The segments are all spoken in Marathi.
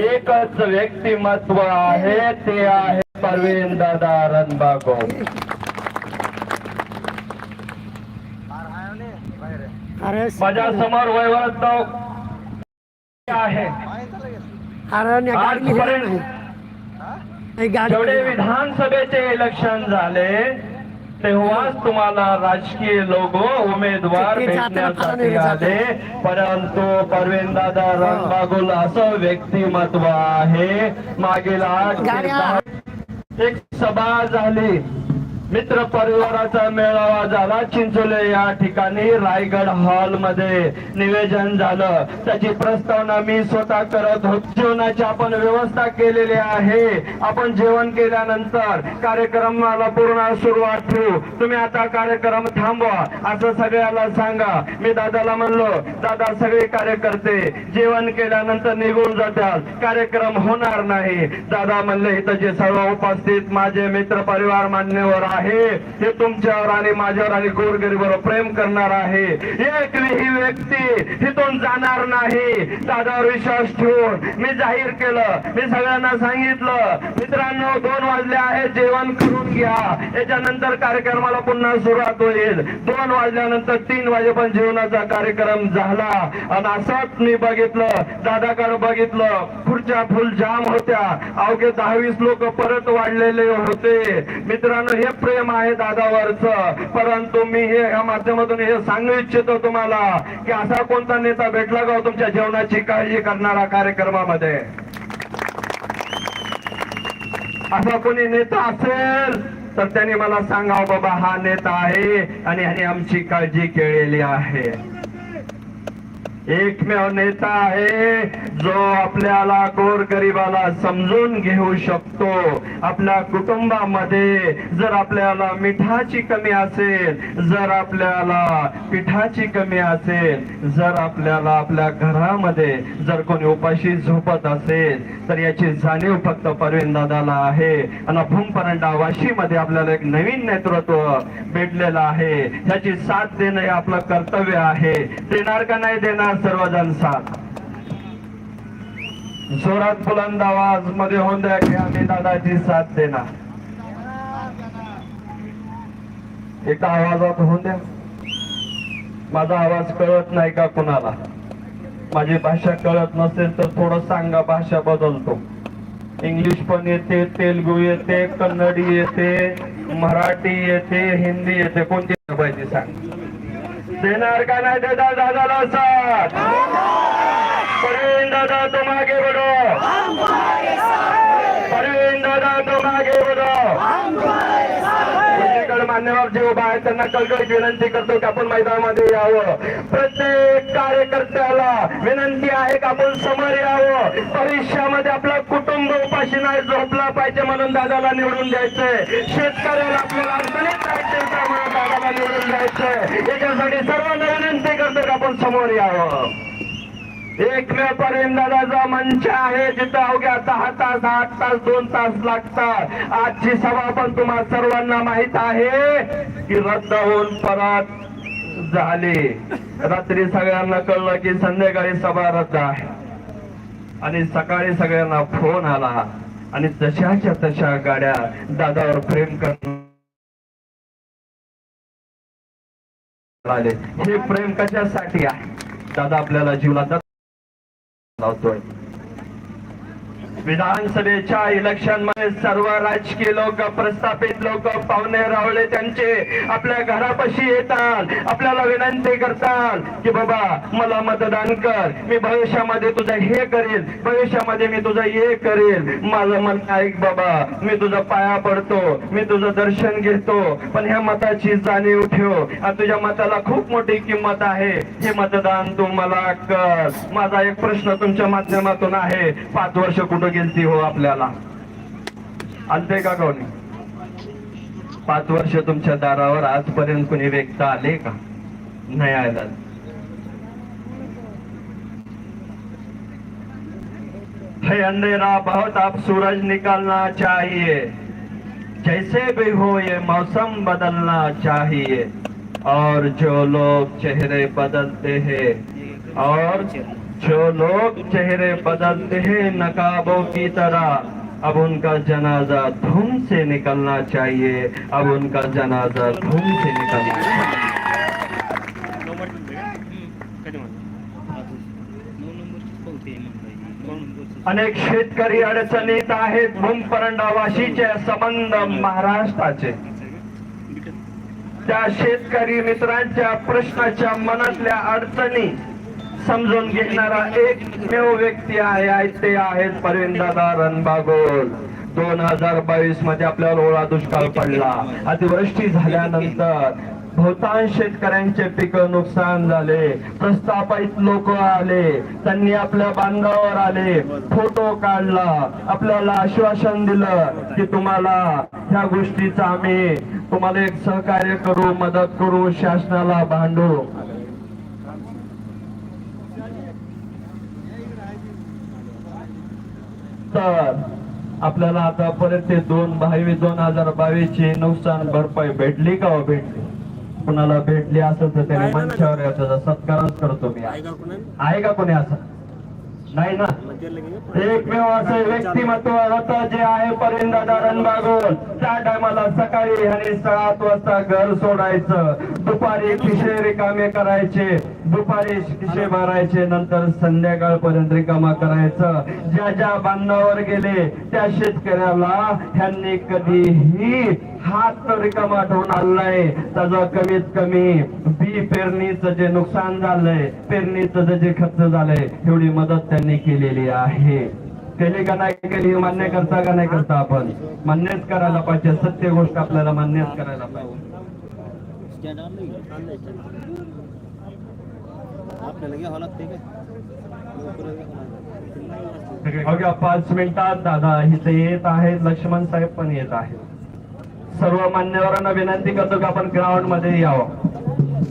एकच व्यक्तिमत्व आहे ते आहे परवीन दादा रणबागो. अरे माझ्यासमोर वैवत आहे. आजपर्यंत जेवढे. विधानसभेचे इलेक्शन झाले तेव्हाच तुम्हाला राजकीय लोक उमेदवार भेटण्यासाठी आले परंतु परवीन दादा रणबागुल असं व्यक्तिमत्व आहे. मागील आठ एक सभा झाली. मित्र परिवाराचा मेळावा झाला. चिंचोले या ठिकाणी रायगड हॉलमध्ये निवेदन झालं. त्याची प्रस्तावना मी स्वतः करत होतो. जेवणाची आपण व्यवस्था केलेली आहे. आपण जेवण केल्यानंतर कार्यक्रमाला पूर्ण सुरुवात ठेवू. तुम्ही आता कार्यक्रम थांबवा. असं सगळ्याला सांगा. मी दादाला म्हणलो दादा सगळे कार्यकर्ते जेवण केल्यानंतर निघून जातात. कार्यक्रम होणार नाही. दादा म्हणले इथं जे सर्व उपस्थित माझे मित्र परिवार मान्यवर आहे आहे. हे तुमच्यावर आणि माझ्यावर आणि गोरगरीवर प्रेम करणार आहे. एकही व्यक्ती तिथून जाणार नाही. दादावर विश्वास ठेवून मी जाहीर केलं. मी सगळ्यांना सांगितलं. मित्रांनो दोन वाजले आहेत जेवण करून घ्या. याच्यानंतर कार्यक्रमाला पुन्हा सुरुवात होईल. दोन वाजल्यानंतर तीन वाजेपर्यंत जेवणाचा कार्यक्रम झाला. आणि असंच मी बघितलं. दादाकडे बघितलं. खुर्च्या फुल जाम होत्या. अवघे दहावीस लोक परत वाढलेले होते. मित्रांनो हे प्रेम आहे दादावरच. परंतु मी हे या माध्यमातून हे सांगू इच्छितो तुम्हाला की असा कोणता नेता भेटला का हो तुमच्या जेवणाची काळजी करणारा कार्यक्रमामध्ये? असा कोणी नेता असेल तर त्यांनी मला सांगावं बाबा हा नेता आहे आणि ह्याने आमची काळजी केलेली आहे. एकमेव नेता आहे जो आपल्याला गोरगरिबाला समजून घेऊ शकतो. आपल्या कुटुंबामध्ये जर आपल्याला मिठाची कमी असेल जर आपल्याला पिठाची कमी असेल जर आपल्याला आपल्या घरामध्ये जर कोणी उपाशी झोपत असेल तर याची जाणीव फक्त परवीन दादाला आहे. आणि भूमपरंडा वाशीमध्ये आपल्याला एक नवीन नेतृत्व भेटलेलं आहे. ह्याची साथ देणं हे आपलं कर्तव्य आहे. देणार का नाही देणार? सर्वजण साथ जोरात बुलंद आवाजमध्ये होऊन द्या की आम्ही दादाची साथ देणार. एका आवाजात होऊन द्या. माझा आवाज कळत नाही का कुणाला? माझी भाषा कळत नसेल तर थोडं सांगा भाषा बदलतो. इंग्लिश पण येते तेलगू येते कन्नडी येते मराठी येते हिंदी येते. कोणती पाहिजे सांग. देणार का नाही देता दादाला साथ? परवीन दादा तो मागे बडो परवीन दादा तो मागे बडो मान्यवर जे उभा आहे त्यांना कळकळीची विनंती करतो की आपण मैदानामध्ये यावं. प्रत्येक कार्यकर्त्याला विनंती आहे की आपण समोर यावं. भविष्यामध्ये आपलं म्हणून दादाला निवडून द्यायचंय. शेतकऱ्याला आपल्याला अडचणीत राहायचे त्यामुळे दादाला निवडून द्यायचंय. याच्यासाठी सर्वांना विनंती करतो की आपण समोर यावं. एकमेव पर्यंत दादाचा मंच आहे जिथं अवघ्या दहा तास आठ तास दोन तास लागतात. आजची सभा पण तुम्हा सर्वांना माहीत आहे की रद्द होऊन परत झाली. रात्री सगळ्यांना कळलं की संध्याकाळी सभा रद्द आहे. आणि सकाळी सगळ्यांना फोन आला. आणि जशाच्या तशा गाड्या दादावर प्रेम करणार आले. हे प्रेम कशासाठी आहे? दादा आपल्याला जीवनात लावतोय विधानसभेच्या इलेक्शनमध्ये सर्व राजकीय लोक प्रस्थापित लोक पाहुणे रावळे त्यांचे आपल्या घरापाशी येतात. आपल्याला विनंती करतात की बाबा मला मतदान कर. मी भविष्यामध्ये तुझं हे करेल भविष्यामध्ये मी तुझं हे करेल माझं मन ऐक बाबा. मी तुझा पाया पडतो. मी तुझं दर्शन घेतो. पण ह्या मताची जाणीव ठेव. आणि तुझ्या मताला खूप मोठी किंमत आहे. हे मतदान तू मला कर. माझा एक प्रश्न तुमच्या माध्यमातून आहे. पाच वर्ष कुठं गेलती हो आपल्याला. आलते का कोणी? पाच वर्ष तुमच्या दारावर आजपर्यंत कोणी व्यक्त आले का? नाही आला. है अंधेरा बहुत आप सूरज निकलना चाहिए. जैसे भी हो ये मौसम बदलना चाहिए. और जो लोग चेहरे बदलते हैं और जो लोग चेहरे बदलते हैं नकाबों की तरह अब उनका जनाजा धूम से निकलना चाहिए। अब उनका जनाजा धूम से निकलना चाहिए। अनेक शेतकरी अडचणीत आहेत भूमपरंडावाशीचे संबंध महाराष्ट्राचे. त्या शेतकरी मित्रांच्या प्रश्नाच्या मनातल्या अडचणी समजून घेणारा एकमेव व्यक्ती आहे ते आहेत परविंदादा रणबागोल दोन हजार बावीसमध्ये आपल्यावर ओळा दुष्काळ पडला. अतिवृष्टी झाल्यानंतर बहुतांश शेतकऱ्यांचे पीक नुकसान झाले. प्रस्थापित लोक आले. त्यांनी आपल्या बांधावर आले. फोटो काढला. आपल्याला आश्वासन दिलं की तुम्हाला ह्या गोष्टीचा आम्ही तुम्हाला एक सहकार्य करू मदत करू शासनाला भांडू. तर आपल्याला आता परत ते दोन बावीस दोन हजार बावीस ची नुकसान भरपाई भेटली का हो भेटली? कुणाला भेटली असेल तर त्याने मंचावर सत्कारच करतो मी. आहे का कोणी असं नाही ना? एकमेव असं व्यक्तिमत्व होतं जे आहे परिंदादा रणबागोल त्या टायमाला सकाळी आणि सात वाजता घर सोडायचं. दुपारी खिशे रिकामे करायचे दुपारी खिशे भरायचे नंतर संध्याकाळपर्यंत रिकामा करायचं. ज्या ज्या बांधावर गेले त्या शेतकऱ्याला ह्यांनी कधीही हात रिकामा ठेवून आणलाय त्याचं कमीत कमी बी पेरणीचं जे नुकसान झालंय पेरणीचं जे- खर्च झालंय एवढी मदत त्यांनी केलेली आहे. केली का नाही केली? मान्य करता का नाही करता आपण? मान्यच करायला पाहिजे. सत्य गोष्ट आपल्याला मान्यच करायला पाहिजे. अवघ्या पाच मिनिटात दादा इथे येत आहेत. लक्ष्मण साहेब पण येत आहेत. सर्व मान्यवरांना विनंती करतो की आपण ग्राउंडमध्ये यावं.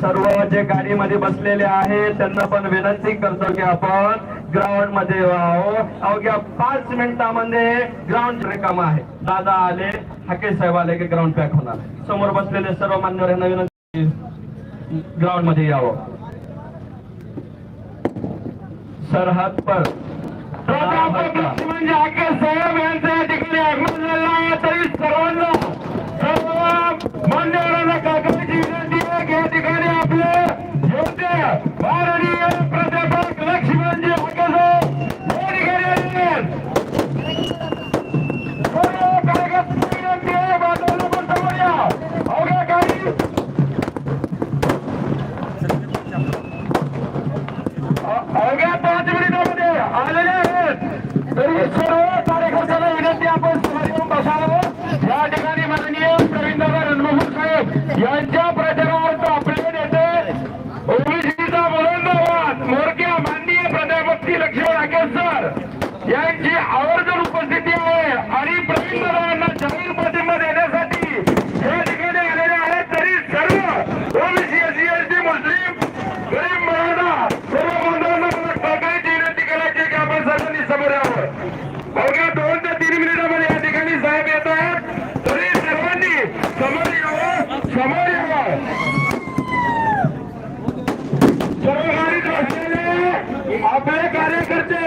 सर्व जे गाडीमध्ये बसलेले आहेत त्यांना पण विनंती करतो की आपण ग्राउंडमध्ये यावं. अवघ्या पाच मिनिटामध्ये ग्राउंड रिकामा आहे. दादा आले हाके साहेब आले की ग्राउंड पॅक होणार. समोर बसलेले सर्व मान्यवर यांना विनंती ग्राउंडमध्ये यावं. सरहद पर. म्हणजे हाके साहेब यांचं या ठिकाणी आगमन झालं तरी सर्वांना सर्व मान्यवरांना काकाची विनंती आहे की या ठिकाणी आपले योग्य माननीय प्राध्यापक लक्ष्मणजी हाके या ठिकाणी विनंती आहे बाजूला पण समोर या. अवघ्या काही अवघ्या पाच मिनिटामध्ये आलेले आहेत तरी सर्व कार्यकर्त्यांना विनंती आपण समोर येऊन बसावं या ठिकाणी माननीय प्रवीणदादा रणमोहन साहेब यांच्या प्रचारार्थ आपले नेते ओबीसीचा बुलंद आवाज मोरक्या माननीय प्राध्यापक श्री लक्ष्मण राकेश सर यांची आवर्जून उपस्थिती आहे आणि प्रवीणदादांना जाहीर पाठिंबा देण्यासाठी या ठिकाणी आलेले आहेत तरी सर्व ओबीसी एससी एसटी मुस्लिम गरीब मराठा सर्व बांधवांना मला सहकार्याची विनंती करायची की आपण सर्वांनी समोर यावं अवघ्या दोन ते तीन मिनिटामध्ये या ठिकाणी साहेब येत आहेत तरी सर्वांनी समोर यावं समोर यावं सर्व गाडीत बसलेले आपले कार्यकर्ते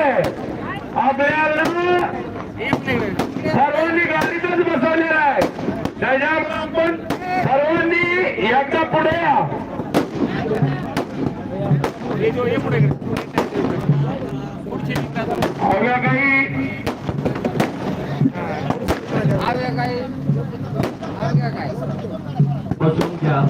आपल्याला सर्वांनी गाडीतच बसवलेलं आहे त्याच्यामुळे आपण सर्वांनी एकदा पुढे. या अवघ्या काही बसून घ्या.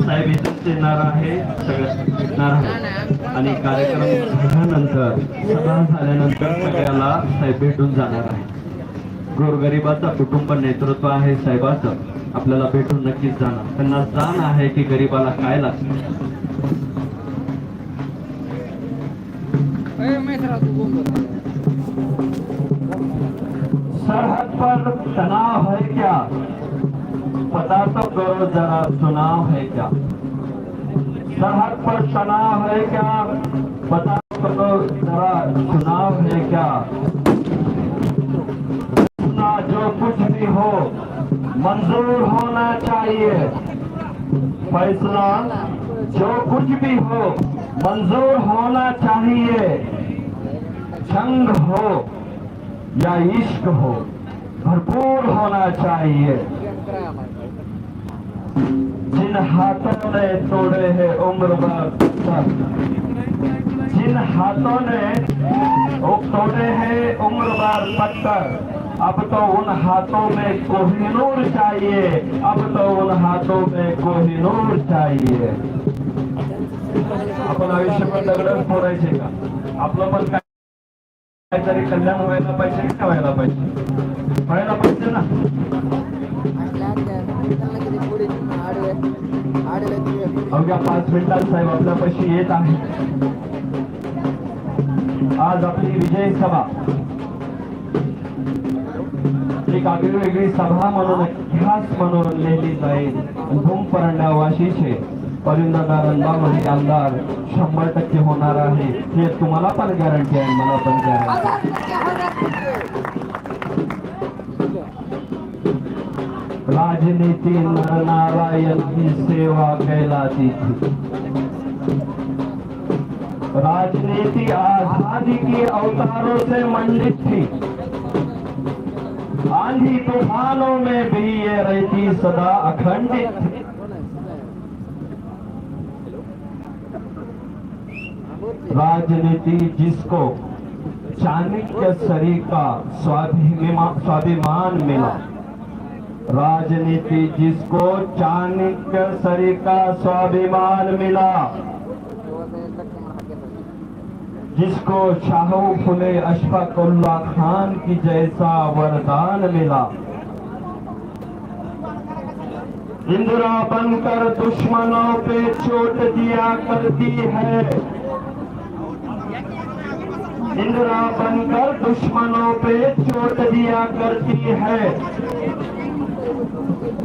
साहेब इथंच येणार आहे. सगळं येणार आहे. आणि कार्यक्रम झाल्यानंतर सभा झाल्यानंतर सगळ्याला साहेब भेटून जाणार आहे गोरगरिबाचं कुटुंब नेतृत्व आहे साहेबाचं. आपल्याला भेटून नक्कीच जाणार. त्यांना जाण आहे की गरीबाला काय लागतं सरहद पर तनाव है क्या? पता तो करो जरा चुनाव है क्या? सरहद पर तनाव है क्या? पता तो करो जरा चुनाव है क्या? ना जो कुछ भी हो मंजूर होना चाहिए। फैसला जो कुछ भी हो मंजूर होना चाहिए। जंग हो या इश्क हो भरपूर होना चाहिए। जिन हाथों ने तोड़े हैं उम्र भर जिन हाथों ने तोड़े हैं उम्र भर पत्थर अब तो उन हाथों में कोहिनूर चाहिए। अब तो उन हाथों में कोहिनूर चाहिए। आपण आयुष्यभर दगडच फोडायचे का? आपलं पण काय काहीतरी कल्याण व्हायला पाहिजे का व्हायला पाहिजे? व्हायला पाहिजे ना. अवघ्या पाच मिनिटात साहेब आपल्यापाशी येत आहे. आज आपली विजय सभा एक वेगळी सभा म्हणून इतिहास म्हणून नेली जाईल. धूम परंडा वाशीचे. परिंदा रंगामध्ये म्हणजे आमदार. शंभर टक्के होणार आहे. हे तुम्हाला पण गॅरंटी आहे मला पण गॅरंटी राजनीति नारायण की सेवा कहलाती थी राजनीति आजादी की अवतारों से मंडित थी. आंधी तूफानों में भी ये रहती सदा अखंडित। राजनीति जिसको चाणक्य शरीर का स्वाभिमान स्वाभिमान मिला राजनीति जिसको चाणक्य शरीर का स्वाभिमान मिला जिसको शाहू फुले अशफाक उल्ला खान की जैसा वरदान मिला। इंदिरा बनकर दुश्मनों पे चोट दिया करती है। इंदिरा बनकर दुश्मनों पे चोट दिया करती है।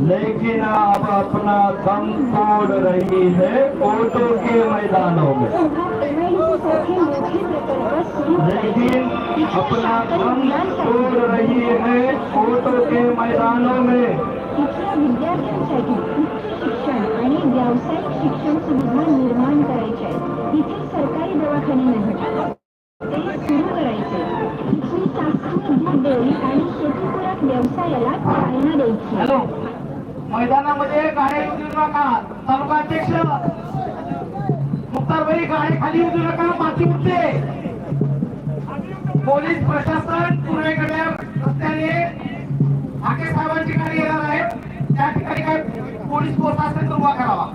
लेकिन अब अपना दम तोड़ रही है कोटों के मैदानों में। लेकिन अपना दम तोड़ रही है कोटों के मैदानों में। शिक्षण आणि व्यावसायिक शिक्षण सुविधा निर्माण करायच्या आहेत इथे सरकारी दवाखाने ते सुरू करायचे शासकीय आणि शेतीपूरक व्यवसायाला चालना द्यायची मैदानामध्ये गाड्या येऊ देऊ नका. तालुका अध्यक्ष मुक्तारबाई गाडी खाली येऊ देऊ नका. माती उठते पोलीस प्रशासन पूर्वेकडे रस्त्याने हाके साहेबांची गाडी येणार आहे त्या ठिकाणी काय पोलीस फोर्स असेल तर उभा करावा.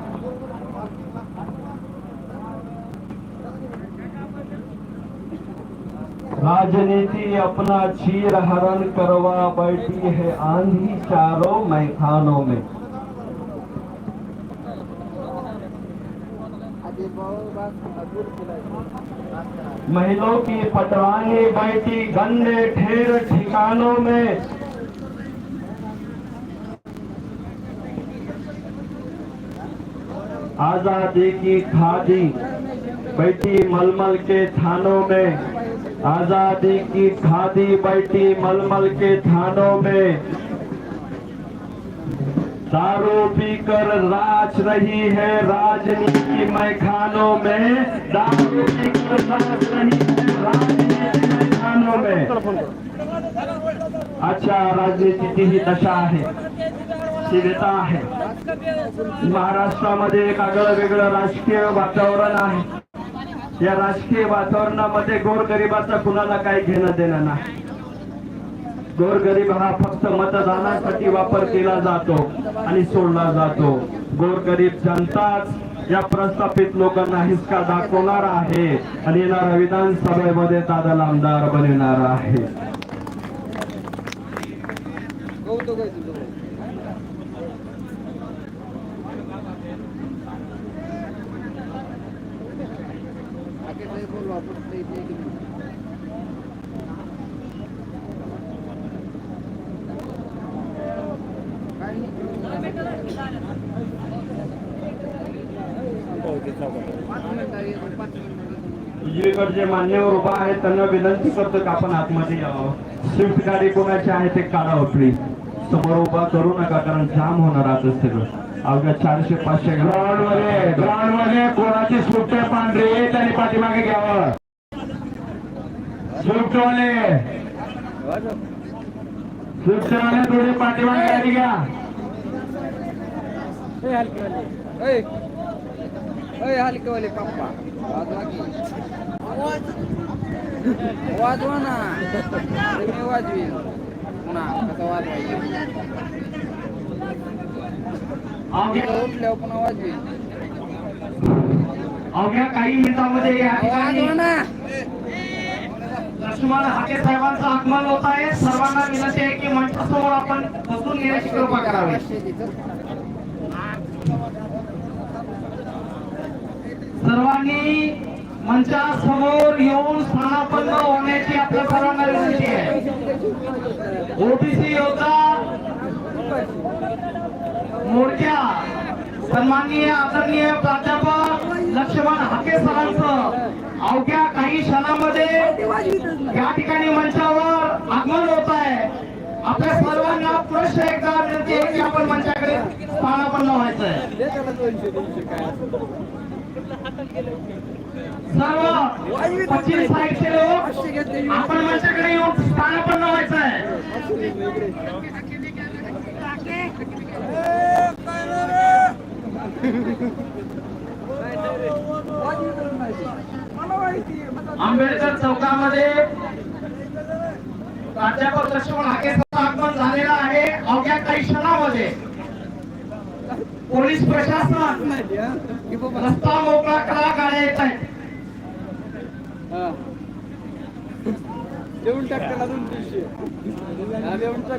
राजनीति अपना चीर हरण करवा बैठी है आंधी चारों मैखानों में। महिलों की पटवानी बैठी गंदे ठेर ठिकानों में। आज़ादी की खादी बैठी मलमल के थानों में। आजादी की खादी बैठी मलमल के थानों में। दारू पीकर राज रही है राजनीति मैखानों में। दारू पीकर राज रही है राजनीति मैखानों में। अच्छा राजनीति की ही दशा आहे शिवता व्यथा आहे महाराष्ट्रामध्ये एक आगळं वेगळं राजकीय वातावरण आहे. या राजकीय वातावरणामध्ये गोरगरिबाचा कुणाला काही घेणं देणं नाही. गोरगरीब हा फक्त मतदानासाठी वापर केला जातो आणि सोडला जातो. गोरगरीब जनताच या प्रस्थापित लोकांना हिसका दाखवणार आहे आणि येणाऱ्या विधानसभेमध्ये दादाला आमदार बनविणार आहे उजवीकडे जे मान्यवर त्यांना विनंती करतो की आपण आतमध्ये यावं. स्विफ्ट गाडी कोणाची आहे ते काढा प्लीज समोर उभा करू नका कारण जाम होणार आता सगळं. अवघ्या चारशे पाचशे ग्राउंडमध्ये ग्राउंडमध्ये कोणाची स्विफ्ट आहे पांढरी? त्यांनी पाठीमागे घ्यावं. स्विफ्टवाले स्विफ्टवाले थोडी पाठीमागे गाडी घ्या. हलकेवाले. पप्पा. वाजवा की वाजवा ना. मी वाजवीन. पुन्हा कसं वाजवायचं उठल्यावर पुन्हा वाजवीन. अवघ्या काही मिनिटांमध्ये वाजवा ना. लक्ष्मण हाके साहेबांचं आगमन होत आहे. सर्वांना विनंती आहे की मंचासमोर आपण बसून घेण्याची कृपा करावी. सर्वांनी मंचासमोर येऊन स्थानापन्न होण्याची आपल्या सर्वांना विनंती आहे. ओबीसी योद्धा मोर्चा सन्माननीय आदरणीय प्राध्यापक लक्ष्मण हाके सरांचं अवघ्या काही क्षणामध्ये या ठिकाणी मंचावर आगमन होत आहे. आपल्या सर्वांना प्रश्न एकदा विनंती आहे की आपण मंचाकडे स्थानापन्न व्हायचंय. सर्व पश्चिम साईडचे लोक आपण माझ्याकडे येऊन स्थानापन्न आहे आंबेडकर चौकामध्ये प्राध्यापक लक्ष्मण हाकेचं आगमन झालेलं आहे. अवघ्या काही क्षणामध्ये पोलीस प्रशासन Ça,